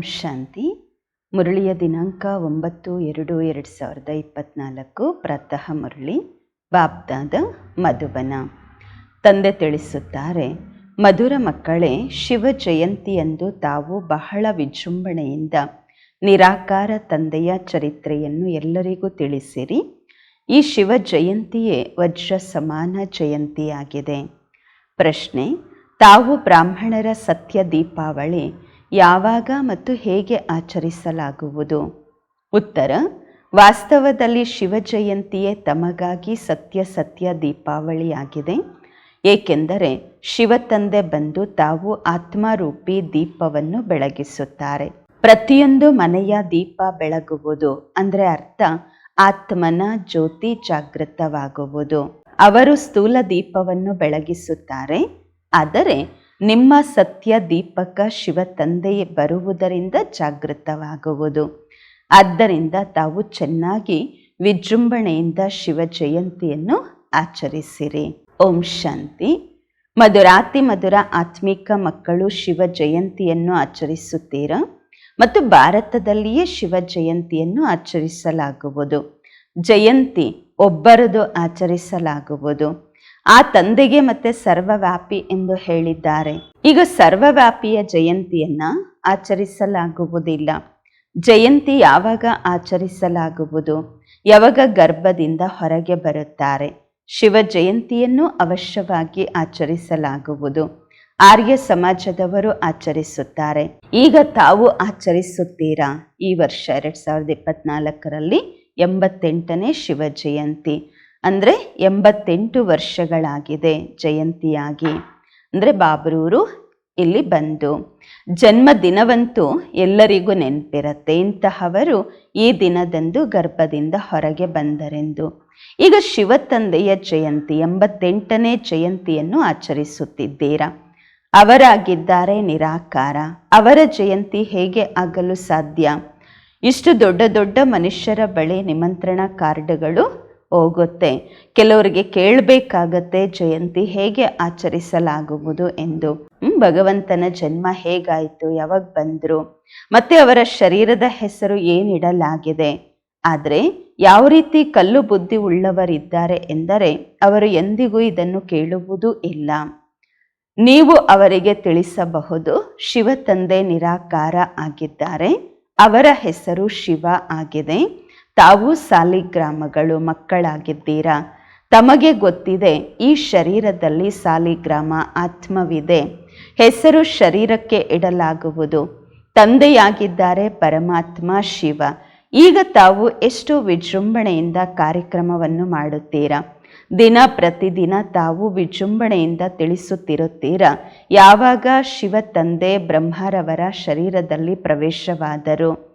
ಶಾಂತಿ. ಮುರಳಿಯ ದಿನಾಂಕ ಒಂಬತ್ತು ಎರಡು ಎರಡು ಸಾವಿರದ ಇಪ್ಪತ್ತ್ನಾಲ್ಕು ಪ್ರಾತಃ ಮುರಳಿ ಬಾಬ್ದಾದ ಮಧುಬನ ತಂದೆ ತಿಳಿಸುತ್ತಾರೆ, ಮಧುರ ಮಕ್ಕಳೇ, ಶಿವ ಜಯಂತಿಯಂದು ತಾವು ಬಹಳ ವಿಜೃಂಭಣೆಯಿಂದ ನಿರಾಕಾರ ತಂದೆಯ ಚರಿತ್ರೆಯನ್ನು ಎಲ್ಲರಿಗೂ ತಿಳಿಸಿರಿ. ಈ ಶಿವ ಜಯಂತಿಯೇ ವಜ್ರ ಸಮಾನ ಜಯಂತಿಯಾಗಿದೆ. ಪ್ರಶ್ನೆ, ತಾವು ಬ್ರಾಹ್ಮಣರ ಸತ್ಯ ದೀಪಾವಳಿ ಯಾವಾಗ ಮತ್ತು ಹೇಗೆ ಆಚರಿಸಲಾಗುವುದು? ಉತ್ತರ, ವಾಸ್ತವದಲ್ಲಿ ಶಿವಜಯಂತಿಯೇ ತಮಗಾಗಿ ಸತ್ಯ ಸತ್ಯ ದೀಪಾವಳಿಯಾಗಿದೆ. ಏಕೆಂದರೆ ಶಿವ ತಂದೆ ಬಂದು ತಾವು ಆತ್ಮರೂಪಿ ದೀಪವನ್ನು ಬೆಳಗಿಸುತ್ತಾರೆ. ಪ್ರತಿಯೊಂದು ಮನೆಯ ದೀಪ ಬೆಳಗುವುದು ಅಂದರೆ ಅರ್ಥ ಆತ್ಮನ ಜ್ಯೋತಿ ಜಾಗೃತವಾಗುವುದು. ಅವರು ಸ್ಥೂಲ ದೀಪವನ್ನು ಬೆಳಗಿಸುತ್ತಾರೆ. ಆದರೆ ನಿಮ್ಮ ಸತ್ಯ ದೀಪಕ ಶಿವ ತಂದೆಯೇ ಬರುವುದರಿಂದ ಜಾಗೃತವಾಗುವುದು. ಆದ್ದರಿಂದ ತಾವು ಚೆನ್ನಾಗಿ ವಿಜೃಂಭಣೆಯಿಂದ ಶಿವ ಜಯಂತಿಯನ್ನು ಆಚರಿಸಿರಿ. ಓಂ ಶಾಂತಿ. ಮಧುರಾತಿ ಮಧುರ ಆತ್ಮಿಕ ಮಕ್ಕಳು ಶಿವ ಜಯಂತಿಯನ್ನು ಆಚರಿಸುತ್ತೀರಾ? ಮತ್ತು ಭಾರತದಲ್ಲಿಯೇ ಶಿವ ಜಯಂತಿಯನ್ನು ಆಚರಿಸಲಾಗುವುದು. ಜಯಂತಿ ಒಬ್ಬರದು ಆಚರಿಸಲಾಗುವುದು. ಆ ತಂದೆಗೆ ಮತ್ತೆ ಸರ್ವವ್ಯಾಪಿ ಎಂದು ಹೇಳಿದ್ದಾರೆ. ಈಗ ಸರ್ವವ್ಯಾಪಿಯ ಜಯಂತಿಯನ್ನ ಆಚರಿಸಲಾಗುವುದಿಲ್ಲ. ಜಯಂತಿ ಯಾವಾಗ ಆಚರಿಸಲಾಗುವುದು? ಯಾವಾಗ ಗರ್ಭದಿಂದ ಹೊರಗೆ ಬರುತ್ತಾರೆ? ಶಿವ ಜಯಂತಿಯನ್ನು ಅವಶ್ಯವಾಗಿ ಆಚರಿಸಲಾಗುವುದು. ಆರ್ಯ ಸಮಾಜದವರು ಆಚರಿಸುತ್ತಾರೆ. ಈಗ ತಾವು ಆಚರಿಸುತ್ತೀರಾ? ಈ ವರ್ಷ ಎರಡ್ ಸಾವಿರದ ಇಪ್ಪತ್ನಾಲ್ಕರಲ್ಲಿ ಎಂಬತ್ತೆಂಟನೇ ಶಿವ ಜಯಂತಿ. ಅಂದರೆ ಎಂಬತ್ತೆಂಟು ವರ್ಷಗಳಾಗಿದೆ ಜಯಂತಿಯಾಗಿ. ಅಂದರೆ ಬಾಬರೂರು ಇಲ್ಲಿ ಬಂದು. ಜನ್ಮ ದಿನವಂತೂ ಎಲ್ಲರಿಗೂ ನೆನಪಿರುತ್ತೆ. ಇಂತಹವರು ಈ ದಿನದಂದು ಗರ್ಭದಿಂದ ಹೊರಗೆ ಬಂದರೆಂದು. ಈಗ ಶಿವತಂದೆಯ ಜಯಂತಿ, ಎಂಬತ್ತೆಂಟನೇ ಜಯಂತಿಯನ್ನು ಆಚರಿಸುತ್ತಿದ್ದೀರಾ? ಅವರಾಗಿದ್ದಾರೆ ನಿರಾಕಾರ. ಅವರ ಜಯಂತಿ ಹೇಗೆ ಆಗಲು ಸಾಧ್ಯ? ಇಷ್ಟು ದೊಡ್ಡ ದೊಡ್ಡ ಮನುಷ್ಯರ ಬಳಿ ನಿಮಂತ್ರಣ ಕಾರ್ಡ್ಗಳು ಹೋಗುತ್ತೆ. ಕೆಲವರಿಗೆ ಕೇಳಬೇಕಾಗತ್ತೆ ಜಯಂತಿ ಹೇಗೆ ಆಚರಿಸಲಾಗುವುದು ಎಂದು. ಭಗವಂತನ ಜನ್ಮ ಹೇಗಾಯಿತು, ಯಾವಾಗ ಬಂದರು, ಮತ್ತೆ ಅವರ ಶರೀರದ ಹೆಸರು ಏನಿಡಲಾಗಿದೆ. ಆದರೆ, ಯಾವ ರೀತಿ ಕಲ್ಲು ಬುದ್ಧಿ ಉಳ್ಳವರಿದ್ದಾರೆ ಎಂದರೆ, ಅವರು ಎಂದಿಗೂ ಇದನ್ನು ಕೇಳುವುದೂ ಇಲ್ಲ. ನೀವು ಅವರಿಗೆ ತಿಳಿಸಬಹುದು ಶಿವ ತಂದೆ ನಿರಾಕಾರ ಆಗಿದ್ದಾರೆ, ಅವರ ಹೆಸರು ಶಿವ ಆಗಿದೆ. ತಾವು ಸಾಲಿಗ್ರಾಮಗಳು ಮಕ್ಕಳಾಗಿದ್ದೀರಾ? ತಮಗೆ ಗೊತ್ತಿದೆ, ಈ ಶರೀರದಲ್ಲಿ ಸಾಲಿಗ್ರಾಮ ಆತ್ಮವಿದೆ. ಹೆಸರು ಶರೀರಕ್ಕೆ ಇಡಲಾಗುವುದು. ತಂದೆಯಾಗಿದ್ದಾರೆ ಪರಮಾತ್ಮ ಶಿವ. ಈಗ ತಾವು ಎಷ್ಟು ವಿಜೃಂಭಣೆಯಿಂದ ಕಾರ್ಯಕ್ರಮವನ್ನು ಮಾಡುತ್ತೀರಾ? ದಿನ ಪ್ರತಿದಿನ ತಾವು ವಿಜೃಂಭಣೆಯಿಂದ ತಿಳಿಸುತ್ತಿರುತ್ತೀರಾ? ಯಾವಾಗ ಶಿವ ತಂದೆ ಬ್ರಹ್ಮರವರ ಶರೀರದಲ್ಲಿ ಪ್ರವೇಶವಾದರು?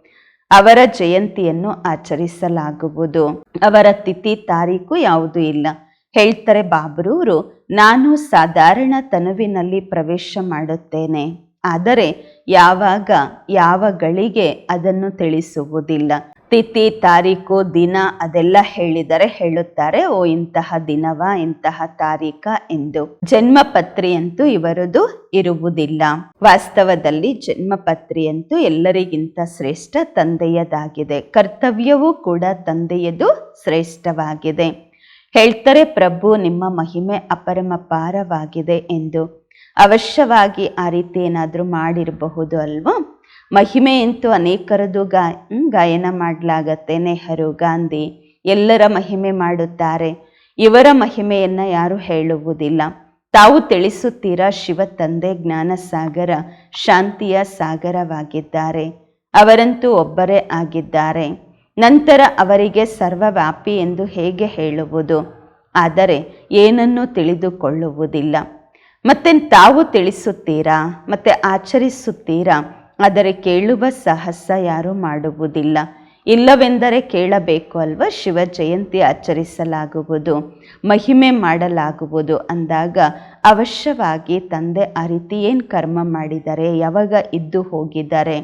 ಅವರ ಜಯಂತಿಯನ್ನು ಆಚರಿಸಲಾಗುವುದು. ಅವರ ತಿಥಿ ತಾರೀಕು ಯಾವುದೂ ಇಲ್ಲ. ಹೇಳ್ತಾರೆ ಬಾಬ್ರೂರು, ನಾನು ಸಾಧಾರಣ ತನುವಿನಲ್ಲಿ ಪ್ರವೇಶ ಮಾಡುತ್ತೇನೆ. ಆದರೆ ಯಾವಾಗ, ಯಾವ ಗಳಿಗೆ ಅದನ್ನು ತಿಳಿಸುವುದಿಲ್ಲ. ತಿಥಿ, ತಾರೀಕು, ದಿನ ಅದೆಲ್ಲ ಹೇಳಿದರೆ ಹೇಳುತ್ತಾರೆ. ಓ, ಇಂತಹ ದಿನವ, ಇಂತಹ ತಾರೀಕ ಎಂದು. ಜನ್ಮ ಪತ್ರಿಯಂತೂ ಇವರದು ಇರುವುದಿಲ್ಲ. ವಾಸ್ತವದಲ್ಲಿ ಜನ್ಮ ಪತ್ರಿಯಂತೂ ಎಲ್ಲರಿಗಿಂತ ಶ್ರೇಷ್ಠ ತಂದೆಯದಾಗಿದೆ. ಕರ್ತವ್ಯವೂ ಕೂಡ ತಂದೆಯದು ಶ್ರೇಷ್ಠವಾಗಿದೆ. ಹೇಳ್ತಾರೆ, ಪ್ರಭು, ನಿಮ್ಮ ಮಹಿಮೆ ಅಪರಮಪಾರವಾಗಿದೆ ಎಂದು. ಅವಶ್ಯವಾಗಿ ಆ ರೀತಿ ಏನಾದರೂ ಮಾಡಿರಬಹುದು ಅಲ್ವಾ? ಮಹಿಮೆಯಂತೂ ಅನೇಕರದು ಗಾ ಗಾಯನ ಮಾಡಲಾಗತ್ತೆ. ನೆಹರು, ಗಾಂಧಿ ಎಲ್ಲರ ಮಹಿಮೆ ಮಾಡುತ್ತಾರೆ. ಇವರ ಮಹಿಮೆಯನ್ನು ಯಾರು ಹೇಳುವುದಿಲ್ಲ. ತಾವು ತಿಳಿಸುತ್ತೀರಾ ಶಿವ ತಂದೆ ಜ್ಞಾನ ಸಾಗರ ಶಾಂತಿಯ ಸಾಗರವಾಗಿದ್ದಾರೆ. ಅವರಂತೂ ಒಬ್ಬರೇ ಆಗಿದ್ದಾರೆ. ನಂತರ ಅವರಿಗೆ ಸರ್ವವ್ಯಾಪಿ ಎಂದು ಹೇಗೆ ಹೇಳುವುದು? ಆದರೆ ಏನನ್ನೂ ತಿಳಿದುಕೊಳ್ಳುವುದಿಲ್ಲ. ಮತ್ತೆ ತಾವು ತಿಳಿಸುತ್ತೀರಾ? ಮತ್ತೆ ಆಚರಿಸುತ್ತೀರಾ? ಆದರೆ ಕೇಳುವ ಸಾಹಸ ಯಾರೂ ಮಾಡುವುದಿಲ್ಲ. ಇಲ್ಲವೆಂದರೆ ಕೇಳಬೇಕು ಅಲ್ವಾ? ಶಿವ ಜಯಂತಿ ಆಚರಿಸಲಾಗುವುದು, ಮಹಿಮೆ ಮಾಡಲಾಗುವುದು ಅಂದಾಗ ಅವಶ್ಯವಾಗಿ ತಂದೆ ಆ ರೀತಿ ಏನು ಕರ್ಮ ಮಾಡಿದ್ದಾರೆ ಯಾವಾಗ ಇದ್ದು ಹೋಗಿದ್ದಾರೆ?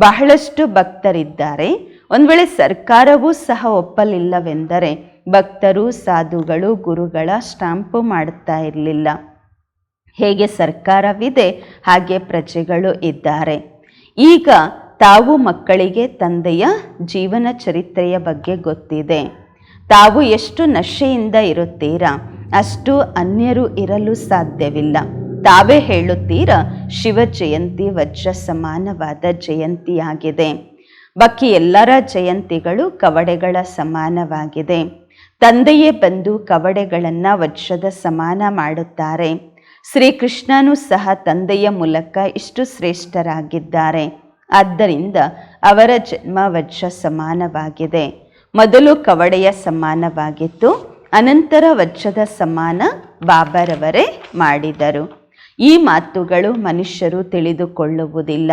ಬಹಳಷ್ಟು ಭಕ್ತರಿದ್ದಾರೆ. ಒಂದು ವೇಳೆ ಸರ್ಕಾರವೂ ಸಹ ಒಪ್ಪಲಿಲ್ಲವೆಂದರೆ ಭಕ್ತರು, ಸಾಧುಗಳು, ಗುರುಗಳ ಸ್ಟಾಂಪು ಮಾಡುತ್ತಾ ಇರಲಿಲ್ಲ. ಹೇಗೆ ಸರ್ಕಾರವಿದೆ, ಹಾಗೆ ಪ್ರಜೆಗಳು ಇದ್ದಾರೆ. ಈಗ ತಾವು ಮಕ್ಕಳಿಗೆ ತಂದೆಯ ಜೀವನ ಚರಿತ್ರೆಯ ಬಗ್ಗೆ ಗೊತ್ತಿದೆ. ತಾವು ಎಷ್ಟು ನಶೆಯಿಂದ ಇರುತ್ತೀರಾ? ಅಷ್ಟು ಅನ್ಯರು ಇರಲು ಸಾಧ್ಯವಿಲ್ಲ. ತಾವೇ ಹೇಳುತ್ತೀರಾ, ಶಿವ ಜಯಂತಿ ವಜ್ರ ಸಮಾನವಾದ ಜಯಂತಿಯಾಗಿದೆ. ಬಾಕಿ ಎಲ್ಲರ ಜಯಂತಿಗಳು ಕವಡೆಗಳ ಸಮಾನವಾಗಿದೆ. ತಂದೆಯೇ ಬಂದು ಕವಡೆಗಳನ್ನು ವಜ್ರದ ಸಮಾನ ಮಾಡುತ್ತಾರೆ. ಶ್ರೀಕೃಷ್ಣನೂ ಸಹ ತಂದೆಯ ಮೂಲಕ ಇಷ್ಟು ಶ್ರೇಷ್ಠರಾಗಿದ್ದಾರೆ. ಆದ್ದರಿಂದ ಅವರ ಜನ್ಮ ವಜ್ರ ಸಮಾನವಾಗಿದೆ. ಮೊದಲು ಕವಡೆಯ ಸಮಾನವಾಗಿತ್ತು, ಅನಂತರ ವಜ್ರದ ಸಮಾನ ಬಾಬರವರೇ ಮಾಡಿದರು. ಈ ಮಾತುಗಳು ಮನುಷ್ಯರು ತಿಳಿದುಕೊಳ್ಳುವುದಿಲ್ಲ.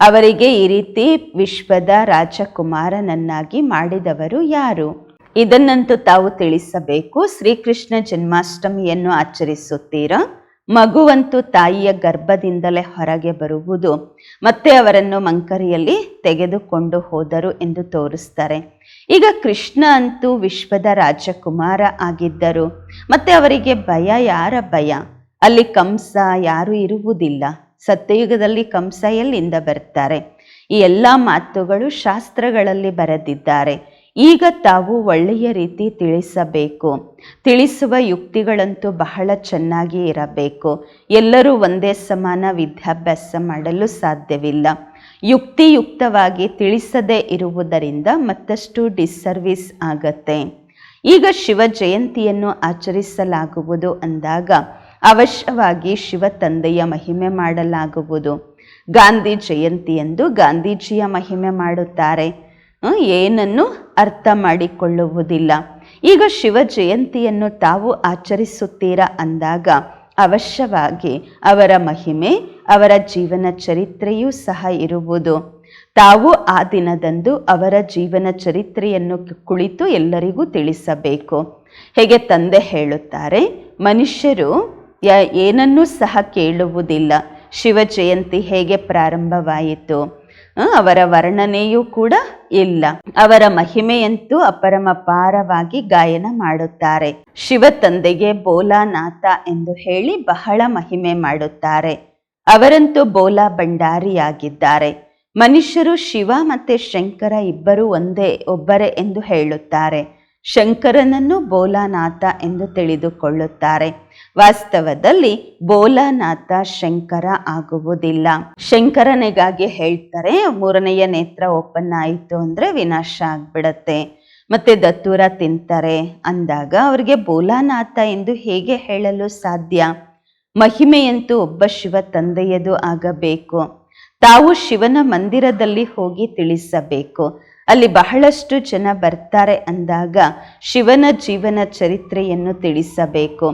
ಅವರಿಗೆ ಈ ರೀತಿ ವಿಶ್ವದ ರಾಜಕುಮಾರನನ್ನಾಗಿ ಮಾಡಿದವರು ಯಾರು? ಇದನ್ನಂತೂ ತಾವು ತಿಳಿಸಬೇಕು. ಶ್ರೀಕೃಷ್ಣ ಜನ್ಮಾಷ್ಟಮಿಯನ್ನು ಆಚರಿಸುತ್ತೀರಾ? ಮಗುವಂತೂ ತಾಯಿಯ ಗರ್ಭದಿಂದಲೇ ಹೊರಗೆ ಬರುವುದು ಮತ್ತೆ ಅವರನ್ನು ಮಂಕರಿಯಲ್ಲಿ ತೆಗೆದುಕೊಂಡು ಹೋದರು ಎಂದು ತೋರಿಸ್ತಾರೆ. ಈಗ ಕೃಷ್ಣ ಅಂತೂ ವಿಶ್ವದ ರಾಜಕುಮಾರ ಆಗಿದ್ದರು. ಮತ್ತೆ ಅವರಿಗೆ ಭಯ, ಯಾರ ಭಯ? ಅಲ್ಲಿ ಕಂಸ ಯಾರು ಇರುವುದಿಲ್ಲ. ಸತ್ಯಯುಗದಲ್ಲಿ ಕಂಸ ಎಲ್ಲಿಂದ ಬರ್ತಾರೆ? ಈ ಎಲ್ಲ ಮಾತುಗಳು ಶಾಸ್ತ್ರಗಳಲ್ಲಿ ಬರೆದಿದ್ದಾರೆ. ಈಗ ತಾವು ಒಳ್ಳೆಯ ರೀತಿ ತಿಳಿಸಬೇಕು. ತಿಳಿಸುವ ಯುಕ್ತಿಗಳಂತೂ ಬಹಳ ಚೆನ್ನಾಗಿ ಇರಬೇಕು. ಎಲ್ಲರೂ ಒಂದೇ ಸಮಾನ ವಿದ್ಯಾಭ್ಯಾಸ ಮಾಡಲು ಸಾಧ್ಯವಿಲ್ಲ. ಯುಕ್ತಿಯುಕ್ತವಾಗಿ ತಿಳಿಸದೇ ಇರುವುದರಿಂದ ಮತ್ತಷ್ಟು ಡಿಸ್ಸರ್ವಿಸ್ ಆಗತ್ತೆ. ಈಗ ಶಿವ ಜಯಂತಿಯನ್ನು ಆಚರಿಸಲಾಗುವುದು ಅಂದಾಗ ಅವಶ್ಯವಾಗಿ ಶಿವ ತಂದೆಯ ಮಹಿಮೆ ಮಾಡಲಾಗುವುದು. ಗಾಂಧಿ ಜಯಂತಿಯಂದು ಗಾಂಧೀಜಿಯ ಮಹಿಮೆ ಮಾಡುತ್ತಾರೆ. ಏನನ್ನು ಅರ್ಥ ಮಾಡಿಕೊಳ್ಳುವುದಿಲ್ಲ. ಈಗ ಶಿವ ಜಯಂತಿಯನ್ನು ತಾವು ಆಚರಿಸುತ್ತೀರಾ ಅಂದಾಗ ಅವಶ್ಯವಾಗಿ ಅವರ ಮಹಿಮೆ, ಅವರ ಜೀವನ ಚರಿತ್ರೆಯೂ ಸಹ ಇರುವುದು. ತಾವು ಆ ದಿನದಂದು ಅವರ ಜೀವನ ಚರಿತ್ರೆಯನ್ನು ಕುಳಿತು ಎಲ್ಲರಿಗೂ ತಿಳಿಸಬೇಕು. ಹೇಗೆ ತಂದೆ ಹೇಳುತ್ತಾರೆ, ಮನುಷ್ಯರು ಏನನ್ನೂ ಸಹ ಕೇಳುವುದಿಲ್ಲ. ಶಿವ ಜಯಂತಿ ಹೇಗೆ ಪ್ರಾರಂಭವಾಯಿತು? ಅವರ ವರ್ಣನೆಯೂ ಕೂಡ ಇಲ್ಲ. ಅವರ ಮಹಿಮೆಯಂತೂ ಅಪರಮಪಾರವಾಗಿ ಗಾಯನ ಮಾಡುತ್ತಾರೆ. ಶಿವ ತಂದೆಗೆ ಬೋಲಾನಾಥ ಎಂದು ಹೇಳಿ ಬಹಳ ಮಹಿಮೆ ಮಾಡುತ್ತಾರೆ. ಅವರಂತೂ ಬೋಲಾ ಭಂಡಾರಿಯಾಗಿದ್ದಾರೆ. ಮನುಷ್ಯರು ಶಿವ ಮತ್ತೆ ಶಂಕರ ಇಬ್ಬರು ಒಂದೇ, ಒಬ್ಬರೇ ಎಂದು ಹೇಳುತ್ತಾರೆ. ಶಂಕರನನ್ನು ಬೋಲಾನಾಥ ಎಂದು ತಿಳಿದುಕೊಳ್ಳುತ್ತಾರೆ. ವಾಸ್ತವದಲ್ಲಿ ಬೋಲಾನಾಥ ಶಂಕರ ಆಗುವುದಿಲ್ಲ. ಶಂಕರನಿಗಾಗಿ ಹೇಳ್ತಾರೆ, ಮೂರನೆಯ ನೇತ್ರ ಓಪನ್ ಆಯಿತು ಅಂದರೆ ವಿನಾಶ ಆಗ್ಬಿಡತ್ತೆ. ಮತ್ತೆ ದತ್ತೂರ ತಿಂತಾರೆ. ಅಂದಾಗ ಅವರಿಗೆ ಬೋಲಾನಾಥ ಎಂದು ಹೇಗೆ ಹೇಳಲು ಸಾಧ್ಯ? ಮಹಿಮೆಯಂತೂ ಒಬ್ಬ ಶಿವ ತಂದೆಯದು ಆಗಬೇಕು. ತಾವು ಶಿವನ ಮಂದಿರದಲ್ಲಿ ಹೋಗಿ ತಿಳಿಸಬೇಕು. ಅಲ್ಲಿ ಬಹಳಷ್ಟು ಜನ ಬರ್ತಾರೆ ಅಂದಾಗ ಶಿವನ ಜೀವನ ಚರಿತ್ರೆಯನ್ನು ತಿಳಿಸಬೇಕು.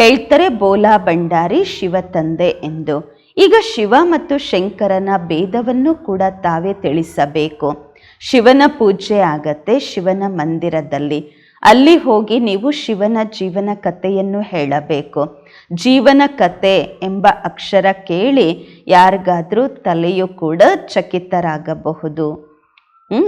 ಹೇಳ್ತಾರೆ, ಬೋಲಾ ಭಂಡಾರಿ ಶಿವ ತಂದೆ ಎಂದು. ಈಗ ಶಿವ ಮತ್ತು ಶಂಕರನ ಭೇದವನ್ನು ಕೂಡ ತಾವೇ ತಿಳಿಸಬೇಕು. ಶಿವನ ಪೂಜೆ ಆಗತ್ತೆ ಶಿವನ ಮಂದಿರದಲ್ಲಿ. ಅಲ್ಲಿ ಹೋಗಿ ನೀವು ಶಿವನ ಜೀವನ ಕಥೆಯನ್ನು ಹೇಳಬೇಕು. ಜೀವನ ಕತೆ ಎಂಬ ಅಕ್ಷರ ಕೇಳಿ ಯಾರಿಗಾದರೂ ತಲೆಯು ಕೂಡ ಚಕಿತರಾಗಬಹುದು.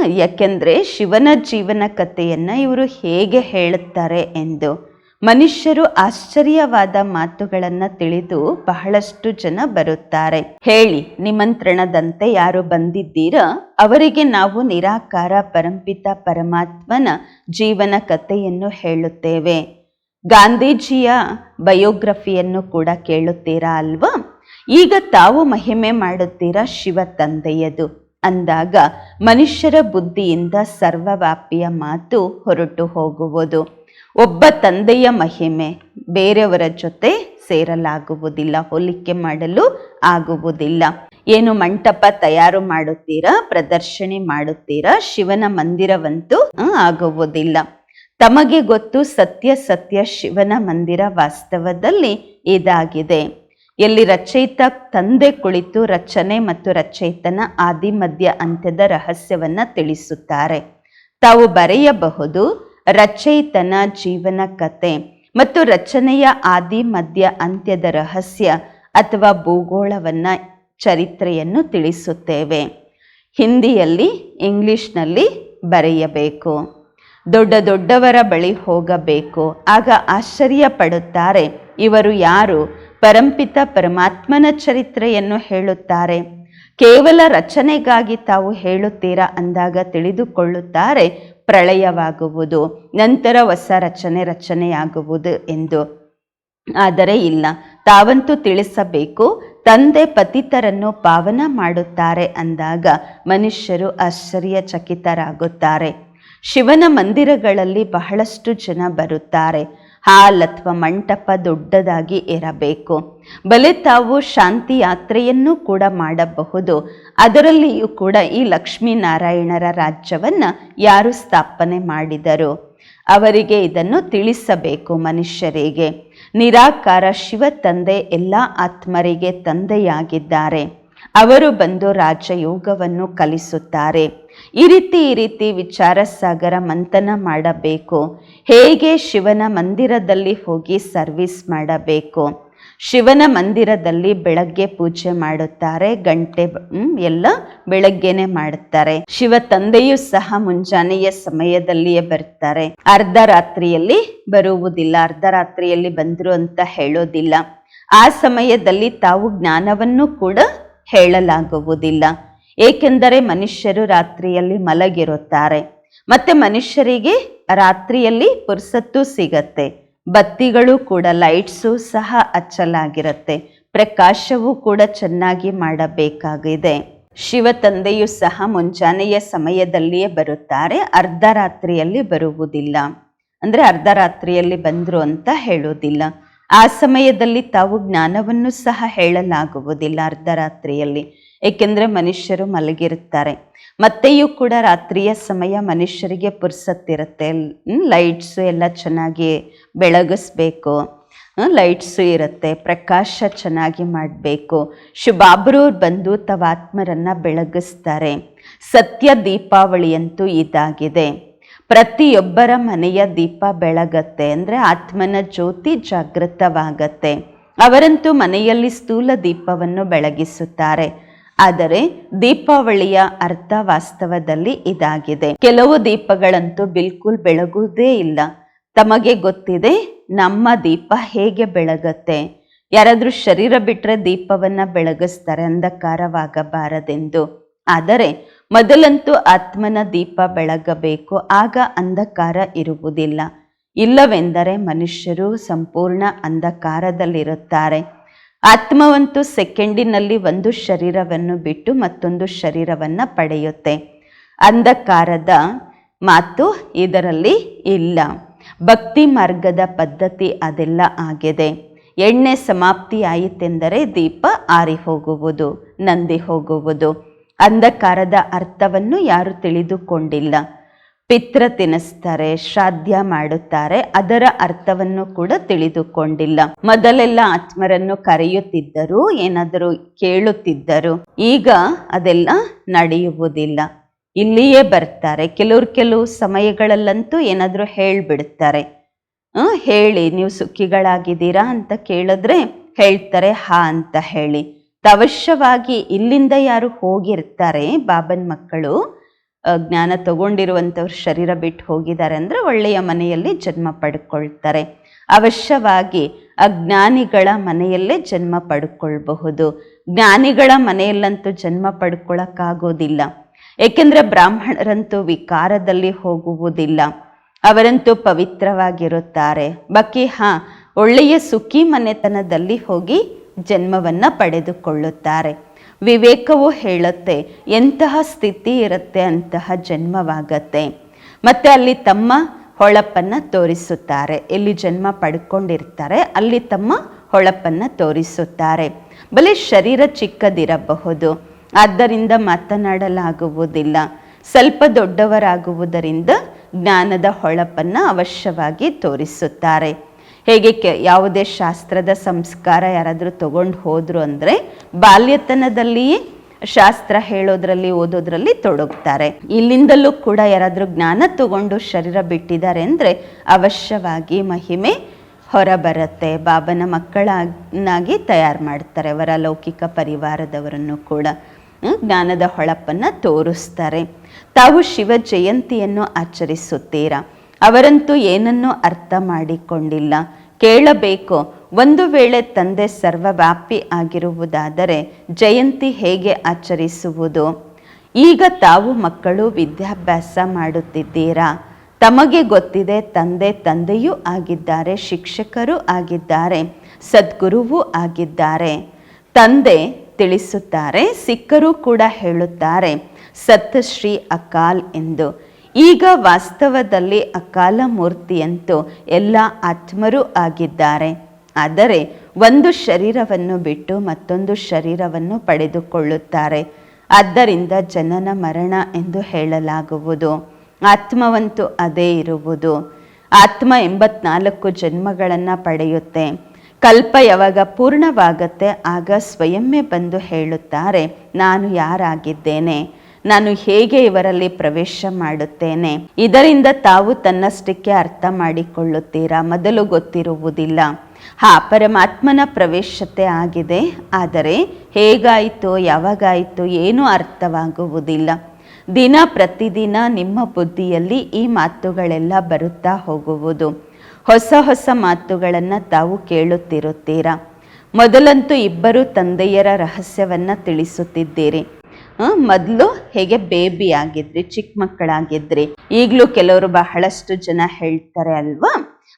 ಯಾಕೆಂದ್ರೆ ಶಿವನ ಜೀವನ ಕಥೆಯನ್ನು ಇವರು ಹೇಗೆ ಹೇಳುತ್ತಾರೆ ಎಂದು ಮನುಷ್ಯರು ಆಶ್ಚರ್ಯವಾದ ಮಾತುಗಳನ್ನು ತಿಳಿದು ಬಹಳಷ್ಟು ಜನ ಬರುತ್ತಾರೆ. ಹೇಳಿ, ನಿಮಂತ್ರಣದಂತೆ ಯಾರು ಬಂದಿದ್ದೀರಾ? ಅವರಿಗೆ ನಾವು ನಿರಾಕಾರ ಪರಂಪಿತ ಪರಮಾತ್ಮನ ಜೀವನ ಕಥೆಯನ್ನು ಹೇಳುತ್ತೇವೆ. ಗಾಂಧೀಜಿಯ ಬಯೋಗ್ರಫಿಯನ್ನು ಕೂಡ ಕೇಳುತ್ತೀರಾ ಅಲ್ವಾ? ಈಗ ತಾವು ಮಹಿಮೆ ಮಾಡುತ್ತೀರಾ ಶಿವ ತಂದೆಯದು. ಅಂದಾಗ ಮನುಷ್ಯರ ಬುದ್ಧಿಯಿಂದ ಸರ್ವವ್ಯಾಪಿಯ ಮಾತು ಹೊರಟು ಹೋಗುವುದು. ಒಬ್ಬ ತಂದೆಯ ಮಹಿಮೆ ಬೇರೆಯವರ ಜೊತೆ ಸೇರಲಾಗುವುದಿಲ್ಲ, ಹೋಲಿಕೆ ಮಾಡಲು ಆಗುವುದಿಲ್ಲ. ಏನು ಮಂಟಪ ತಯಾರು ಮಾಡುತ್ತೀರಾ, ಪ್ರದರ್ಶನೆ ಮಾಡುತ್ತೀರಾ, ಶಿವನ ಮಂದಿರವಂತೂ ಆಗುವುದಿಲ್ಲ. ತಮಗೆ ಗೊತ್ತು ಸತ್ಯ ಸತ್ಯ ಶಿವನ ಮಂದಿರ ವಾಸ್ತವದಲ್ಲಿ ಇದಾಗಿದೆ. ಎಲ್ಲಿ ರಚಯಿತ ತಂದೆ ಕುಳಿತು ರಚನೆ ಮತ್ತು ರಚಯಿತನ ಆದಿ ಮಧ್ಯ ಅಂತ್ಯದ ರಹಸ್ಯವನ್ನ ತಿಳಿಸುತ್ತಾರೆ. ತಾವು ಬರೆಯಬಹುದು, ರಚಯಿತನ ಜೀವನ ಕತೆ ಮತ್ತು ರಚನೆಯ ಆದಿ ಮಧ್ಯ ಅಂತ್ಯದ ರಹಸ್ಯ ಅಥವಾ ಭೂಗೋಳವನ್ನ ಚರಿತ್ರೆಯನ್ನು ತಿಳಿಸುತ್ತೇವೆ. ಹಿಂದಿಯಲ್ಲಿ, ಇಂಗ್ಲಿಷ್ನಲ್ಲಿ ಬರೆಯಬೇಕು. ದೊಡ್ಡ ದೊಡ್ಡವರ ಬಳಿ ಹೋಗಬೇಕು. ಆಗ ಆಶ್ಚರ್ಯ ಪಡುತ್ತಾರೆ, ಇವರು ಯಾರು? ಪರಂಪಿತ ಪರಮಾತ್ಮನ ಚರಿತ್ರೆಯನ್ನು ಹೇಳುತ್ತಾರೆ. ಕೇವಲ ರಚನೆಗಾಗಿ ತಾವು ಹೇಳುತ್ತೀರಾ ಅಂದಾಗ ತಿಳಿದುಕೊಳ್ಳುತ್ತಾರೆ, ಪ್ರಳಯವಾಗುವುದು. ನಂತರ ಹೊಸ ರಚನೆ ರಚನೆಯಾಗುವುದು ಎಂದು. ಆದರೆ ಇಲ್ಲ, ತಾವಂತೂ ತಿಳಿಸಬೇಕು, ತಂದೆ ಪತಿತರನ್ನು ಪಾವನ ಮಾಡುತ್ತಾರೆ ಅಂದಾಗ ಮನುಷ್ಯರು ಆಶ್ಚರ್ಯಚಕಿತರಾಗುತ್ತಾರೆ. ಶಿವನ ಮಂದಿರಗಳಲ್ಲಿ ಬಹಳಷ್ಟು ಜನ ಬರುತ್ತಾರೆ. ಹಾಲ್ ಅಥವಾ ಮಂಟಪ ದೊಡ್ಡದಾಗಿ ಇರಬೇಕು. ಬಲೆ ತಾವು ಶಾಂತಿ ಯಾತ್ರೆಯನ್ನು ಕೂಡ ಮಾಡಬಹುದು. ಅದರಲ್ಲಿಯೂ ಕೂಡ ಈ ಲಕ್ಷ್ಮೀನಾರಾಯಣರ ರಾಜ್ಯವನ್ನು ಯಾರು ಸ್ಥಾಪನೆ ಮಾಡಿದರು? ಅವರಿಗೆ ಇದನ್ನು ತಿಳಿಸಬೇಕು ಮನುಷ್ಯರಿಗೆ. ನಿರಾಕಾರ ಶಿವ ತಂದೆ ಎಲ್ಲ ಆತ್ಮರಿಗೆ ತಂದೆಯಾಗಿದ್ದಾರೆ. ಅವರು ಬಂದು ರಾಜಯೋಗವನ್ನು ಕಲಿಸುತ್ತಾರೆ. ಈ ರೀತಿ ಈ ರೀತಿ ವಿಚಾರ ಸಾಗರ ಮಂಥನ ಮಾಡಬೇಕು. ಹೇಗೆ ಶಿವನ ಮಂದಿರದಲ್ಲಿ ಹೋಗಿ ಸರ್ವಿಸ್ ಮಾಡಬೇಕು? ಶಿವನ ಮಂದಿರದಲ್ಲಿ ಬೆಳಗ್ಗೆ ಪೂಜೆ ಮಾಡುತ್ತಾರೆ, ಗಂಟೆ ಎಲ್ಲ ಬೆಳಗ್ಗೆನೆ ಮಾಡುತ್ತಾರೆ. ಶಿವ ತಂದೆಯು ಸಹ ಮುಂಜಾನೆಯ ಸಮಯದಲ್ಲಿಯೇ ಬರ್ತಾರೆ. ಅರ್ಧ ರಾತ್ರಿಯಲ್ಲಿ ಬರುವುದಿಲ್ಲ, ಅರ್ಧ ರಾತ್ರಿಯಲ್ಲಿ ಬಂದ್ರು ಅಂತ ಹೇಳೋದಿಲ್ಲ. ಆ ಸಮಯದಲ್ಲಿ ತಾವು ಜ್ಞಾನವನ್ನು ಕೂಡ ಹೇಳಲಾಗುವುದಿಲ್ಲ. ಏಕೆಂದರೆ ಮನುಷ್ಯರು ರಾತ್ರಿಯಲ್ಲಿ ಮಲಗಿರುತ್ತಾರೆ. ಮತ್ತೆ ಮನುಷ್ಯರಿಗೆ ರಾತ್ರಿಯಲ್ಲಿ ಪುರ್ಸತ್ತು ಸಿಗತ್ತೆ. ಬತ್ತಿಗಳು ಕೂಡ, ಲೈಟ್ಸು ಸಹ ಹಚ್ಚಲಾಗಿರುತ್ತೆ. ಪ್ರಕಾಶವೂ ಕೂಡ ಚೆನ್ನಾಗಿ ಮಾಡಬೇಕಾಗಿದೆ. ಶಿವ ತಂದೆಯು ಸಹ ಮುಂಜಾನೆಯ ಸಮಯದಲ್ಲಿಯೇ ಬರುತ್ತಾರೆ, ಅರ್ಧ ರಾತ್ರಿಯಲ್ಲಿ ಬರುವುದಿಲ್ಲ. ಅಂದರೆ ಅರ್ಧ ರಾತ್ರಿಯಲ್ಲಿ ಬಂದರು ಅಂತ ಹೇಳೋದಿಲ್ಲ ಆ ಸಮಯದಲ್ಲಿ ತಾವು ಜ್ಞಾನವನ್ನು ಸಹ ಹೇಳಲಾಗುವುದಿಲ್ಲ ಅರ್ಧ ರಾತ್ರಿಯಲ್ಲಿ. ಏಕೆಂದ್ರೆ ಮನುಷ್ಯರು ಮಲಗಿರುತ್ತಾರೆ. ಮತ್ತೆಯೂ ಕೂಡ ರಾತ್ರಿಯ ಸಮಯ ಮನುಷ್ಯರಿಗೆ ಪುರ್ಸತ್ತಿರುತ್ತೆ. ಲೈಟ್ಸು ಎಲ್ಲ ಚೆನ್ನಾಗಿ ಬೆಳಗಿಸ್ಬೇಕು. ಲೈಟ್ಸು ಇರುತ್ತೆ. ಪ್ರಕಾಶ ಚೆನ್ನಾಗಿ ಮಾಡಬೇಕು. ಶುಭಾಬ್ರೂರ್ ಬಂದು ತವ ಆತ್ಮರನ್ನು ಬೆಳಗಿಸ್ತಾರೆ. ಸತ್ಯ ದೀಪಾವಳಿಯಂತೂ ಇದಾಗಿದೆ. ಪ್ರತಿಯೊಬ್ಬರ ಮನೆಯ ದೀಪ ಬೆಳಗತ್ತೆ. ಅಂದರೆ ಆತ್ಮನ ಜ್ಯೋತಿ ಜಾಗೃತವಾಗತ್ತೆ. ಅವರಂತೂ ಮನೆಯಲ್ಲಿ ಸ್ಥೂಲ ದೀಪವನ್ನು ಬೆಳಗಿಸುತ್ತಾರೆ. ಆದರೆ ದೀಪಾವಳಿಯ ಅರ್ಥ ವಾಸ್ತವದಲ್ಲಿ ಇದಾಗಿದೆ. ಕೆಲವು ದೀಪಗಳಂತೂ ಬಿಲ್ಕುಲ್ ಬೆಳಗುವುದೇ ಇಲ್ಲ. ತಮಗೆ ಗೊತ್ತಿದೆ ನಮ್ಮ ದೀಪ ಹೇಗೆ ಬೆಳಗತ್ತೆ. ಯಾರಾದ್ರೂ ಶರೀರ ಬಿಟ್ಟರೆ ದೀಪವನ್ನ ಬೆಳಗಿಸ್ತಾರೆ ಅಂಧಕಾರವಾಗಬಾರದೆಂದು. ಆದರೆ ಮೊದಲಂತೂ ಆತ್ಮನ ದೀಪ ಬೆಳಗಬೇಕು, ಆಗ ಅಂಧಕಾರ ಇರುವುದಿಲ್ಲ. ಇಲ್ಲವೆಂದರೆ ಮನುಷ್ಯರು ಸಂಪೂರ್ಣ ಅಂಧಕಾರದಲ್ಲಿರುತ್ತಾರೆ. ಆತ್ಮವಂತೂ ಸೆಕೆಂಡಿನಲ್ಲಿ ಒಂದು ಶರೀರವನ್ನು ಬಿಟ್ಟು ಮತ್ತೊಂದು ಶರೀರವನ್ನ ಪಡೆಯುತ್ತೆ. ಅಂಧಕಾರದ ಮಾತು ಇದರಲ್ಲಿ ಇಲ್ಲ. ಭಕ್ತಿ ಮಾರ್ಗದ ಪದ್ಧತಿ ಅದೆಲ್ಲ ಆಗಿದೆ. ಎಣ್ಣೆ ಸಮಾಪ್ತಿ ಆಯಿತೆಂದರೆ ದೀಪ ಆರಿ ಹೋಗುವುದು, ನಂದಿ ಹೋಗುವುದು. ಅಂಧಕಾರದ ಅರ್ಥವನ್ನು ಯಾರು ತಿಳಿದುಕೊಂಡಿಲ್ಲ. ಪಿತ್ರ ತಿನ್ನಿಸ್ತಾರೆ ಶ್ರಾದ್ಯ ಮಾಡುತ್ತಾರೆ ಅದರ ಅರ್ಥವನ್ನು ಕೂಡ ತಿಳಿದುಕೊಂಡಿಲ್ಲ. ಮೊದಲೆಲ್ಲ ಆತ್ಮರನ್ನು ಕರೆಯುತ್ತಿದ್ದರು ಏನಾದರೂ ಕೇಳುತ್ತಿದ್ದರು. ಈಗ ಅದೆಲ್ಲ ನಡೆಯುವುದಿಲ್ಲ. ಇಲ್ಲಿಯೇ ಬರ್ತಾರೆ. ಕೆಲವ್ರು ಕೆಲವು ಸಮಯಗಳಲ್ಲಂತೂ ಏನಾದರೂ ಹೇಳ್ಬಿಡ್ತಾರೆ. ಆ, ಹೇಳಿ ನೀವು ಸುಖಿಗಳಾಗಿದ್ದೀರಾ ಅಂತ ಕೇಳಿದ್ರೆ ಹೇಳ್ತಾರೆ ಹಾ ಅಂತ ಹೇಳಿ. ಅವಶ್ಯವಾಗಿ ಇಲ್ಲಿಂದ ಯಾರು ಹೋಗಿರ್ತಾರೆ ಬಾಬನ್ ಮಕ್ಕಳು? ಜ್ಞಾನ ತಗೊಂಡಿರುವಂಥವ್ರು ಶರೀರ ಬಿಟ್ಟು ಹೋಗಿದ್ದಾರೆ ಅಂದರೆ ಒಳ್ಳೆಯ ಮನೆಯಲ್ಲಿ ಜನ್ಮ ಪಡ್ಕೊಳ್ತಾರೆ. ಅವಶ್ಯವಾಗಿ ಅಜ್ಞಾನಿಗಳ ಮನೆಯಲ್ಲೇ ಜನ್ಮ ಪಡ್ಕೊಳ್ಬಹುದು. ಜ್ಞಾನಿಗಳ ಮನೆಯಲ್ಲಂತೂ ಜನ್ಮ ಪಡ್ಕೊಳ್ಳೋಕ್ಕಾಗೋದಿಲ್ಲ ಏಕೆಂದರೆ ಬ್ರಾಹ್ಮಣರಂತೂ ವಿಕಾರದಲ್ಲಿ ಹೋಗುವುದಿಲ್ಲ. ಅವರಂತೂ ಪವಿತ್ರವಾಗಿರುತ್ತಾರೆ. ಬಾಕಿ ಹಾಂ, ಒಳ್ಳೆಯ ಸುಖಿ ಮನೆತನದಲ್ಲಿ ಹೋಗಿ ಜನ್ಮವನ್ನು ಪಡೆದುಕೊಳ್ಳುತ್ತಾರೆ. ವಿವೇಕವು ಹೇಳುತ್ತೆ, ಎಂತಹ ಸ್ಥಿತಿ ಇರುತ್ತೆ ಅಂತಹ ಜನ್ಮವಾಗತ್ತೆ. ಮತ್ತು ಅಲ್ಲಿ ತಮ್ಮ ಹೊಳಪನ್ನು ತೋರಿಸುತ್ತಾರೆ. ಎಲ್ಲಿ ಜನ್ಮ ಪಡ್ಕೊಂಡಿರ್ತಾರೆ, ಅಲ್ಲಿ ತಮ್ಮ ಹೊಳಪನ್ನು ತೋರಿಸುತ್ತಾರೆ. ಬಲಿ ಶರೀರ ಚಿಕ್ಕದಿರಬಹುದು. ಆದ್ದರಿಂದ ಮಾತನಾಡಲಾಗುವುದಿಲ್ಲ. ಸ್ವಲ್ಪ ದೊಡ್ಡವರಾಗುವುದರಿಂದ ಜ್ಞಾನದ ಹೊಳಪನ್ನು ಅವಶ್ಯವಾಗಿ ತೋರಿಸುತ್ತಾರೆ. ಹೇಗೆ ಕೆ, ಯಾವುದೇ ಶಾಸ್ತ್ರದ ಸಂಸ್ಕಾರ ಯಾರಾದರೂ ತಗೊಂಡು ಹೋದರು ಅಂದರೆ ಬಾಲ್ಯತನದಲ್ಲಿಯೇ ಶಾಸ್ತ್ರ ಹೇಳೋದ್ರಲ್ಲಿ, ಓದೋದ್ರಲ್ಲಿ ತೊಡಗ್ತಾರೆ. ಇಲ್ಲಿಂದಲೂ ಕೂಡ ಯಾರಾದರೂ ಜ್ಞಾನ ತಗೊಂಡು ಶರೀರ ಬಿಟ್ಟಿದ್ದಾರೆ ಅಂದರೆ ಅವಶ್ಯವಾಗಿ ಮಹಿಮೆ ಹೊರಬರುತ್ತೆ. ಬಾಬನ ಮಕ್ಕಳನ್ನಾಗಿ ತಯಾರು ಮಾಡ್ತಾರೆ, ಅವರ ಲೌಕಿಕ ಪರಿವಾರದವರನ್ನು ಕೂಡ ಜ್ಞಾನದ ಹೊಳಪನ್ನು ತೋರಿಸ್ತಾರೆ. ತಾವು ಶಿವ ಜಯಂತಿಯನ್ನು ಆಚರಿಸುತ್ತೀರಾ? ಅವರಂತೂ ಏನನ್ನೂ ಅರ್ಥ ಮಾಡಿಕೊಂಡಿಲ್ಲ. ಕೇಳಬೇಕು, ಒಂದು ವೇಳೆ ತಂದೆ ಸರ್ವವ್ಯಾಪಿ ಆಗಿರುವುದಾದರೆ ಜಯಂತಿ ಹೇಗೆ ಆಚರಿಸುವುದು? ಈಗ ತಾವು ಮಕ್ಕಳು ವಿದ್ಯಾಭ್ಯಾಸ ಮಾಡುತ್ತಿದ್ದೀರಾ? ತಮಗೆ ಗೊತ್ತಿದೆ ತಂದೆ ತಂದೆಯೂ ಆಗಿದ್ದಾರೆ, ಶಿಕ್ಷಕರೂ ಆಗಿದ್ದಾರೆ, ಸದ್ಗುರುವೂ ಆಗಿದ್ದಾರೆ. ತಂದೆ ತಿಳಿಸುತ್ತಾರೆ, ಸಿಕ್ಕರೂ ಕೂಡ ಹೇಳುತ್ತಾರೆ ಸತ್ ಶ್ರೀ ಅಕಾಲ್ ಎಂದು. ಈಗ ವಾಸ್ತವದಲ್ಲಿ ಅಕಾಲ ಮೂರ್ತಿಯಂತೂ ಎಲ್ಲ ಆತ್ಮರೂ ಆಗಿದ್ದಾರೆ. ಆದರೆ ಒಂದು ಶರೀರವನ್ನು ಬಿಟ್ಟು ಮತ್ತೊಂದು ಶರೀರವನ್ನು ಪಡೆದುಕೊಳ್ಳುತ್ತಾರೆ. ಆದ್ದರಿಂದ ಜನನ ಮರಣ ಎಂದು ಹೇಳಲಾಗುವುದು. ಆತ್ಮವಂತೂ ಅದೇ ಇರುವುದು. ಆತ್ಮ ಎಂಬತ್ನಾಲ್ಕು ಜನ್ಮಗಳನ್ನು ಪಡೆಯುತ್ತೆ. ಕಲ್ಪ ಯಾವಾಗ ಪೂರ್ಣವಾಗತ್ತೆ, ಆಗ ಸ್ವಯಂವೇ ಬಂದು ಹೇಳುತ್ತಾರೆ, ನಾನು ಯಾರಾಗಿದ್ದೇನೆ? ನಾನು ಹೇಗೆ ಇವರಲ್ಲಿ ಪ್ರವೇಶ ಮಾಡುತ್ತೇನೆ? ಇದರಿಂದ ತಾವು ತನ್ನಷ್ಟಕ್ಕೆ ಅರ್ಥ ಮಾಡಿಕೊಳ್ಳುತ್ತೀರಾ? ಮೊದಲು ಗೊತ್ತಿರುವುದಿಲ್ಲ. ಹಾ, ಪರಮಾತ್ಮನ ಪ್ರವೇಶತೆ ಆಗಿದೆ. ಆದರೆ ಹೇಗಾಯಿತು, ಯಾವಾಗಾಯಿತು ಏನೂ ಅರ್ಥವಾಗುವುದಿಲ್ಲ. ದಿನ ಪ್ರತಿದಿನ ನಿಮ್ಮ ಬುದ್ಧಿಯಲ್ಲಿ ಈ ಮಾತುಗಳೆಲ್ಲ ಬರುತ್ತಾ ಹೋಗುವುದು. ಹೊಸ ಹೊಸ ಮಾತುಗಳನ್ನು ತಾವು ಕೇಳುತ್ತಿರುತ್ತೀರಾ? ಮೊದಲಂತೂ ಇಬ್ಬರು ತಂದೆಯರ ರಹಸ್ಯವನ್ನು ತಿಳಿಸುತ್ತಿದ್ದೀರಿ. ಮೊದಲು ಹೇಗೆ ಬೇಬಿ ಆಗಿದ್ರಿ ಚಿಕ್ಕ ಮಕ್ಕಳಾಗಿದ್ರಿ, ಈಗಲೂ ಕೆಲವರು ಬಹಳಷ್ಟು ಜನ ಹೇಳ್ತಾರೆ ಅಲ್ವಾ?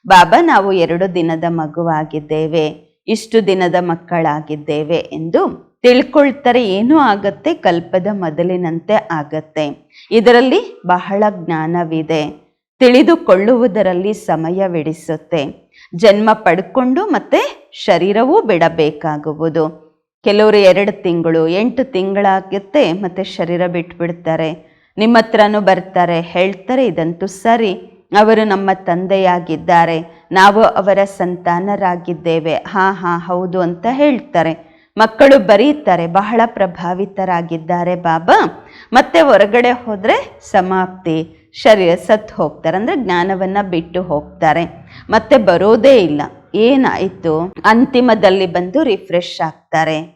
ಬಾಬಾ, ನಾವು ಎರಡು ದಿನದ ಮಗುವಾಗಿದ್ದೇವೆ, ಇಷ್ಟು ದಿನದ ಮಕ್ಕಳಾಗಿದ್ದೇವೆ ಎಂದು ತಿಳ್ಕೊಳ್ತಾರೆ. ಏನೂ ಆಗತ್ತೆ, ಕಲ್ಪದ ಮೊದಲಿನಂತೆ ಆಗತ್ತೆ. ಇದರಲ್ಲಿ ಬಹಳ ಜ್ಞಾನವಿದೆ. ತಿಳಿದುಕೊಳ್ಳುವುದರಲ್ಲಿ ಸಮಯವಿಡಿಸುತ್ತೆ ಜನ್ಮ ಪಡ್ಕೊಂಡು ಮತ್ತೆ ಶರೀರವೂ ಬಿಡಬೇಕಾಗುವುದು. ಕೆಲವರು ಎರಡು ತಿಂಗಳು, ಎಂಟು ತಿಂಗಳಾಗುತ್ತೆ, ಮತ್ತು ಶರೀರ ಬಿಟ್ಬಿಡ್ತಾರೆ. ನಿಮ್ಮ ಹತ್ರನೂ ಬರ್ತಾರೆ, ಹೇಳ್ತಾರೆ, ಇದಂತೂ ಸರಿ, ಅವರು ನಮ್ಮ ತಂದೆಯಾಗಿದ್ದಾರೆ, ನಾವು ಅವರ ಸಂತಾನರಾಗಿದ್ದೇವೆ. ಹಾಂ ಹಾಂ, ಹೌದು, ಅಂತ ಹೇಳ್ತಾರೆ. ಮಕ್ಕಳು ಬರೀತಾರೆ, ಬಹಳ ಪ್ರಭಾವಿತರಾಗಿದ್ದಾರೆ ಬಾಬಾ. ಮತ್ತೆ ಹೊರಗಡೆ ಹೋದರೆ ಸಮಾಪ್ತಿ, ಶರೀರ ಸತ್ತು ಹೋಗ್ತಾರೆ, ಅಂದರೆ ಜ್ಞಾನವನ್ನು ಬಿಟ್ಟು ಹೋಗ್ತಾರೆ. ಮತ್ತೆ ಬರೋದೇ ಇಲ್ಲ. ಏನಾಯಿತು? ಅಂತಿಮದಲ್ಲಿ ಬಂದು ರಿಫ್ರೆಶ್ ಆಗ್ತಾರೆ.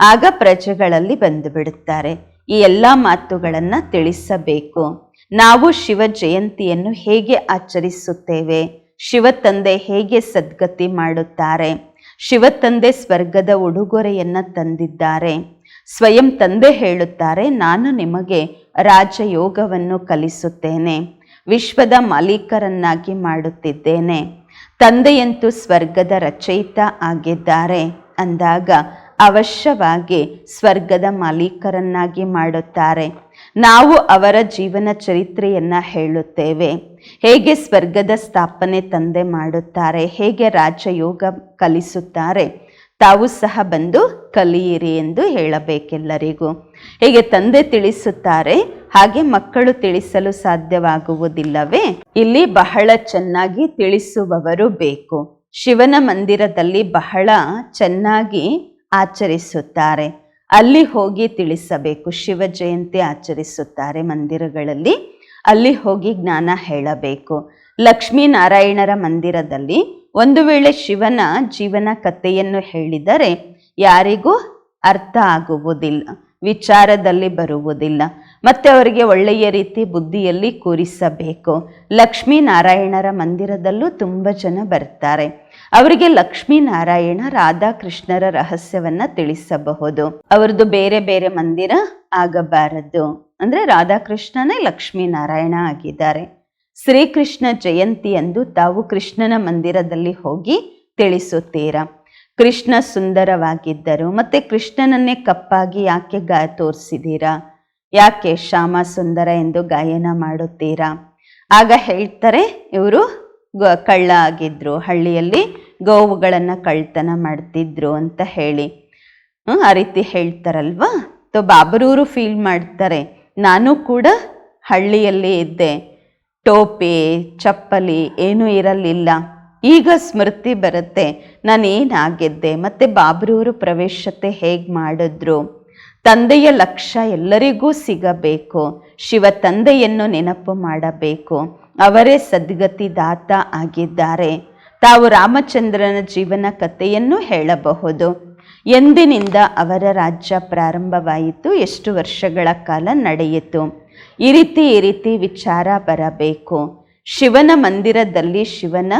ಆಗ ಪ್ರಜೆಗಳಲ್ಲಿ ಬಂದು ಬಿಡುತ್ತಾರೆ. ಈ ಎಲ್ಲ ಮಾತುಗಳನ್ನು ತಿಳಿಸಬೇಕು. ನಾವು ಶಿವ ಜಯಂತಿಯನ್ನು ಹೇಗೆ ಆಚರಿಸುತ್ತೇವೆ? ಶಿವ ತಂದೆ ಹೇಗೆ ಸದ್ಗತಿ ಮಾಡುತ್ತಾರೆ? ಶಿವ ತಂದೆ ಸ್ವರ್ಗದ ಉಡುಗೊರೆಯನ್ನ ತಂದಿದ್ದಾರೆ. ಸ್ವಯಂ ತಂದೆ ಹೇಳುತ್ತಾರೆ, ನಾನು ನಿಮಗೆ ರಾಜಯೋಗವನ್ನು ಕಲಿಸುತ್ತೇನೆ. ವಿಶ್ವದ ಮಾಲೀಕರನ್ನಾಗಿ ಮಾಡುತ್ತಿದ್ದೇನೆ. ತಂದೆಯಂತೂ ಸ್ವರ್ಗದ ರಚಯಿತ ಆಗಿದ್ದಾರೆ. ಅಂದಾಗ ಅವಶ್ಯವಾಗಿ ಸ್ವರ್ಗದ ಮಾಲೀಕರನ್ನಾಗಿ ಮಾಡುತ್ತಾರೆ. ನಾವು ಅವರ ಜೀವನ ಚರಿತ್ರೆಯನ್ನು ಹೇಳುತ್ತೇವೆ. ಹೇಗೆ ಸ್ವರ್ಗದ ಸ್ಥಾಪನೆ ತಂದೆ ಮಾಡುತ್ತಾರೆ, ಹೇಗೆ ರಾಜಯೋಗ ಕಲಿಸುತ್ತಾರೆ, ತಾವು ಸಹ ಬಂದು ಕಲಿಯಿರಿ ಎಂದು ಹೇಳಬೇಕೆಲ್ಲರಿಗೂ. ಹೇಗೆ ತಂದೆ ತಿಳಿಸುತ್ತಾರೆ, ಹಾಗೆ ಮಕ್ಕಳು ತಿಳಿಸಲು ಸಾಧ್ಯವಾಗುವುದಿಲ್ಲವೇ? ಇಲ್ಲಿ ಬಹಳ ಚೆನ್ನಾಗಿ ತಿಳಿಸುವವರು ಬೇಕು. ಶಿವನ ಮಂದಿರದಲ್ಲಿ ಬಹಳ ಚೆನ್ನಾಗಿ ಆಚರಿಸುತ್ತಾರೆ. ಅಲ್ಲಿ ಹೋಗಿ ತಿಳಿಸಬೇಕು. ಶಿವ ಜಯಂತಿ ಆಚರಿಸುತ್ತಾರೆ ಮಂದಿರಗಳಲ್ಲಿ. ಅಲ್ಲಿ ಹೋಗಿ ಜ್ಞಾನ ಹೇಳಬೇಕು. ಲಕ್ಷ್ಮೀನಾರಾಯಣರ ಮಂದಿರದಲ್ಲಿ ಒಂದು ವೇಳೆ ಶಿವನ ಜೀವನ ಕಥೆಯನ್ನು ಹೇಳಿದರೆ ಯಾರಿಗೂ ಅರ್ಥ ಆಗುವುದಿಲ್ಲ. ವಿಚಾರದಲ್ಲಿ ಬರುವುದಿಲ್ಲ. ಮತ್ತೆ ಅವರಿಗೆ ಒಳ್ಳೆಯ ರೀತಿ ಬುದ್ಧಿಯಲ್ಲಿ ಕೂರಿಸಬೇಕು. ಲಕ್ಷ್ಮೀನಾರಾಯಣರ ಮಂದಿರದಲ್ಲೂ ತುಂಬ ಜನ ಬರ್ತಾರೆ. ಅವರಿಗೆ ಲಕ್ಷ್ಮೀನಾರಾಯಣ, ರಾಧಾಕೃಷ್ಣರ ರಹಸ್ಯವನ್ನ ತಿಳಿಸಬಹುದು. ಅವರದ್ದು ಬೇರೆ ಬೇರೆ ಮಂದಿರ ಆಗಬಾರದು. ಅಂದ್ರೆ ರಾಧಾಕೃಷ್ಣನೇ ಲಕ್ಷ್ಮೀನಾರಾಯಣ ಆಗಿದ್ದಾರೆ. ಶ್ರೀಕೃಷ್ಣ ಜಯಂತಿಯಂದು ತಾವು ಕೃಷ್ಣನ ಮಂದಿರದಲ್ಲಿ ಹೋಗಿ ತಿಳಿಸುತ್ತೀರಾ? ಕೃಷ್ಣ ಸುಂದರವಾಗಿದ್ದರು, ಮತ್ತೆ ಕೃಷ್ಣನನ್ನೇ ಕಪ್ಪಾಗಿ ಯಾಕೆ ಗಾ ತೋರಿಸಿದ್ದೀರಾ ಯಾಕೆ ಶ್ಯಾಮ ಸುಂದರ ಎಂದು ಗಾಯನ ಮಾಡುತ್ತೀರಾ? ಆಗ ಹೇಳ್ತಾರೆ, ಇವರು ಕಳ್ಳ ಆಗಿದ್ರು ಹಳ್ಳಿಯಲ್ಲಿ. ಗೋವುಗಳನ್ನು ಕಳ್ತನ ಮಾಡ್ತಿದ್ರು ಅಂತ ಹೇಳಿ. ಆ ರೀತಿ ಹೇಳ್ತಾರಲ್ವಾ? ತೊ ಬಾಬರೂರು ಫೀಲ್ ಮಾಡ್ತಾರೆ. ನಾನು ಕೂಡ ಹಳ್ಳಿಯಲ್ಲಿ ಇದ್ದೆ. ಟೋಪಿ, ಚಪ್ಪಲಿ ಏನೂ ಇರಲಿಲ್ಲ. ಈಗ ಸ್ಮೃತಿ ಬರುತ್ತೆ. ನಾನು ಏನಾಗಿದ್ದೆ ಮತ್ತೆ ಬಾಬ್ರೂರು ಪ್ರವೇಶತೆ ಹೇಗೆ ಮಾಡಿದ್ರು? ತಂದೆಯ ಲಕ್ಷ್ಯ ಎಲ್ಲರಿಗೂ ಸಿಗಬೇಕು. ಶಿವ ತಂದೆಯನ್ನು ನೆನಪು ಮಾಡಬೇಕು. ಅವರೇ ಸದ್ಗತಿದಾತ ಆಗಿದ್ದಾರೆ. ತಾವು ರಾಮಚಂದ್ರನ ಜೀವನ ಕಥೆಯನ್ನು ಹೇಳಬಹುದು. ಎಂದಿನಿಂದ ಅವರ ರಾಜ್ಯ ಪ್ರಾರಂಭವಾಯಿತು, ಎಷ್ಟು ವರ್ಷಗಳ ಕಾಲ ನಡೆಯಿತು. ಈ ರೀತಿ ಈ ರೀತಿ ವಿಚಾರ ಬರಬೇಕು. ಶಿವನ ಮಂದಿರದಲ್ಲಿ ಶಿವನ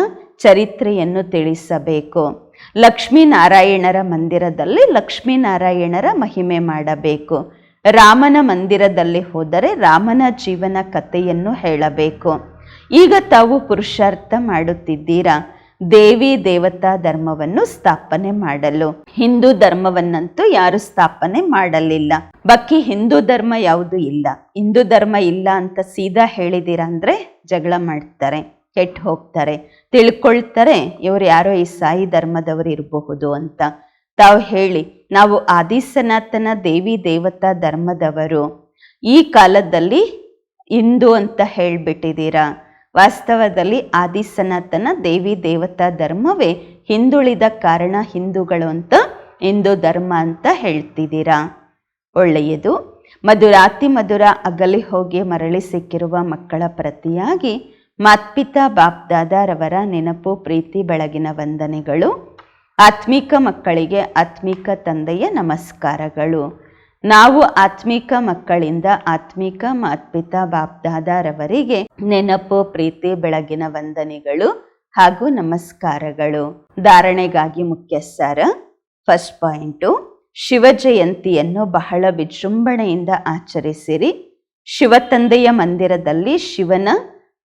ಚರಿತ್ರೆಯನ್ನು ತಿಳಿಸಬೇಕು. ಲಕ್ಷ್ಮೀನಾರಾಯಣರ ಮಂದಿರದಲ್ಲಿ ಲಕ್ಷ್ಮೀನಾರಾಯಣರ ಮಹಿಮೆ ಮಾಡಬೇಕು. ರಾಮನ ಮಂದಿರದಲ್ಲಿ ಹೋದರೆ ರಾಮನ ಜೀವನ ಕಥೆಯನ್ನು ಹೇಳಬೇಕು. ಈಗ ತಾವು ಪುರುಷಾರ್ಥ ಮಾಡುತ್ತಿದ್ದೀರಾ? ದೇವಿ ದೇವತಾ ಧರ್ಮವನ್ನು ಸ್ಥಾಪನೆ ಮಾಡಲು. ಹಿಂದೂ ಧರ್ಮವನ್ನಂತೂ ಯಾರು ಸ್ಥಾಪನೆ ಮಾಡಲಿಲ್ಲ. ಬಾಕಿ ಹಿಂದೂ ಧರ್ಮ ಯಾವುದು ಇಲ್ಲ. ಹಿಂದೂ ಧರ್ಮ ಇಲ್ಲ ಅಂತ ಸೀದಾ ಹೇಳಿದಿರ ಅಂದ್ರೆ ಜಗಳ ಮಾಡ್ತಾರೆ, ಕೆಟ್ಟು ಹೋಗ್ತಾರೆ, ತಿಳ್ಕೊಳ್ತಾರೆ, ಇವರು ಯಾರೋ ಈ ಸಾಯಿ ಧರ್ಮದವರು ಇರಬಹುದು ಅಂತ. ತಾವು ಹೇಳಿ, ನಾವು ಆದಿ ಸನಾತನ ದೇವಿ ದೇವತಾ ಧರ್ಮದವರು. ಈ ಕಾಲದಲ್ಲಿ ಹಿಂದೂ ಅಂತ ಹೇಳ್ಬಿಟ್ಟಿದ್ದೀರಾ ವಾಸ್ತವದಲ್ಲಿ ಆದಿ ಸನಾತನ ದೇವಿ ದೇವತಾ ಧರ್ಮವೇ ಹಿಂದುಳಿದ ಕಾರಣ ಹಿಂದೂಗಳು ಅಂತ ಹಿಂದೂ ಧರ್ಮ ಅಂತ ಹೇಳ್ತಿದ್ದೀರಾ? ಒಳ್ಳೆಯದು. ಮಧುರಾತಿ ಮಧುರ ಅಗಲಿ ಹೋಗಿ ಮರಳಿ ಸಿಕ್ಕಿರುವ ಮಕ್ಕಳ ಪ್ರತಿಯಾಗಿ ಮಾತ್ಪಿತಾ ಬಾಪ್ದಾದಾರವರ ನೆನಪು, ಪ್ರೀತಿ, ಬೆಳಗಿನ ವಂದನೆಗಳು, ಆತ್ಮಿಕ ಮಕ್ಕಳಿಗೆ ಆತ್ಮಿಕ ತಂದೆಯ ನಮಸ್ಕಾರಗಳು. ನಾವು ಆತ್ಮಿಕ ಮಕ್ಕಳಿಂದ ಆತ್ಮಿಕ ಮಾತ್ಪಿತಾ ಬಾಪ್ದಾದಾರವರಿಗೆ ನೆನಪು, ಪ್ರೀತಿ, ಬೆಳಗಿನ ವಂದನೆಗಳು ಹಾಗೂ ನಮಸ್ಕಾರಗಳು. ಧಾರಣೆಗಾಗಿ ಮುಖ್ಯ ಫಸ್ಟ್ ಪಾಯಿಂಟು ಶಿವ ಜಯಂತಿಯನ್ನು ಬಹಳ ವಿಜೃಂಭಣೆಯಿಂದ ಆಚರಿಸಿರಿ. ಶಿವತಂದೆಯ ಮಂದಿರದಲ್ಲಿ ಶಿವನ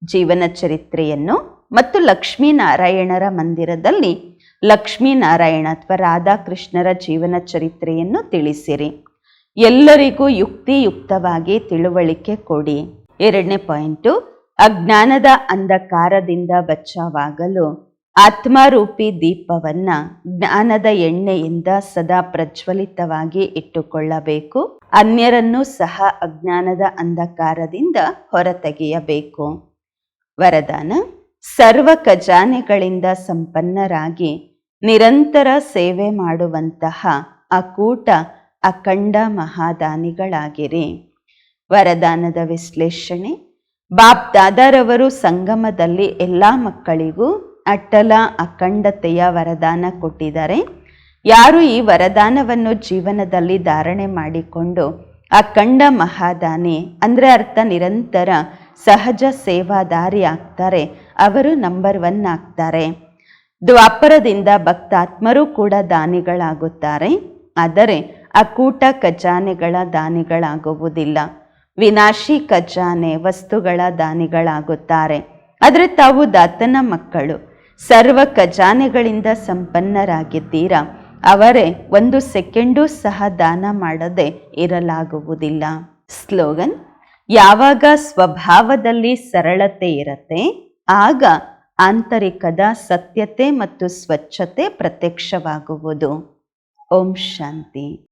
ಜೀವನ ಚರಿತ್ರೆಯನ್ನು ಮತ್ತು ಲಕ್ಷ್ಮೀನಾರಾಯಣರ ಮಂದಿರದಲ್ಲಿ ಲಕ್ಷ್ಮೀನಾರಾಯಣ ಅಥವಾ ರಾಧಾಕೃಷ್ಣರ ಜೀವನ ಚರಿತ್ರೆಯನ್ನು ತಿಳಿಸಿರಿ. ಎಲ್ಲರಿಗೂ ಯುಕ್ತಿಯುಕ್ತವಾಗಿ ತಿಳುವಳಿಕೆ ಕೊಡಿ. ಎರಡನೇ ಪಾಯಿಂಟು, ಅಜ್ಞಾನದ ಅಂಧಕಾರದಿಂದ ಬಚಾವಾಗಲು ಆತ್ಮರೂಪಿ ದೀಪವನ್ನ ಜ್ಞಾನದ ಎಣ್ಣೆಯಿಂದ ಸದಾ ಪ್ರಜ್ವಲಿತವಾಗಿ ಇಟ್ಟುಕೊಳ್ಳಬೇಕು. ಅನ್ಯರನ್ನು ಸಹ ಅಜ್ಞಾನದ ಅಂಧಕಾರದಿಂದ ಹೊರತೆಗೆಯಬೇಕು. ವರದಾನ, ಸರ್ವ ಖಜಾನೆಗಳಿಂದ ಸಂಪನ್ನರಾಗಿ ನಿರಂತರ ಸೇವೆ ಮಾಡುವಂತಹ ಅಕೂಟ ಅಖಂಡ ಮಹಾದಾನಿಗಳಾಗಿರಿ. ವರದಾನದ ವಿಶ್ಲೇಷಣೆ ಬಾಬ್ ದಾದಾರವರು ಸಂಗಮದಲ್ಲಿ ಎಲ್ಲ ಮಕ್ಕಳಿಗೂ ಅಟ್ಟಲ ಅಖಂಡತೆಯ ವರದಾನ ಕೊಟ್ಟಿದ್ದಾರೆ. ಯಾರು ಈ ವರದಾನವನ್ನು ಜೀವನದಲ್ಲಿ ಧಾರಣೆ ಮಾಡಿಕೊಂಡು ಅಖಂಡ ಮಹಾದಾನಿ ಅಂದರೆ ಅರ್ಥ ನಿರಂತರ ಸಹಜ ಸೇವಾದಾರಿ ಆಗ್ತಾರೆ, ಅವರು ನಂಬರ್ ಒನ್ ಆಗ್ತಾರೆ. ದ್ವಾಪರದಿಂದ ಭಕ್ತಾತ್ಮರು ಕೂಡ ದಾನಿಗಳಾಗುತ್ತಾರೆ. ಆದರೆ ಅಕೂಟ ಖಜಾನೆಗಳ ದಾನಿಗಳಾಗುವುದಿಲ್ಲ. ವಿನಾಶಿ ಖಜಾನೆ ವಸ್ತುಗಳ ದಾನಿಗಳಾಗುತ್ತಾರೆ. ಆದರೆ ತಾವು ದಾತನ ಮಕ್ಕಳು. ಸರ್ವ ಖಜಾನೆಗಳಿಂದ ಸಂಪನ್ನರಾಗಿದ್ದೀರಾ? ಅವರೇ, ಒಂದು ಸೆಕೆಂಡು ಸಹ ದಾನ ಮಾಡದೆ ಇರಲಾಗುವುದಿಲ್ಲ. ಸ್ಲೋಗನ್, ಯಾವಾಗ ಸ್ವಭಾವದಲ್ಲಿ ಸರಳತೆ ಇರತ್ತೆ, ಆಗ ಆಂತರಿಕದ ಸತ್ಯತೆ ಮತ್ತು ಸ್ವಚ್ಛತೆ ಪ್ರತ್ಯಕ್ಷವಾಗುವುದು. ಓಂ ಶಾಂತಿ.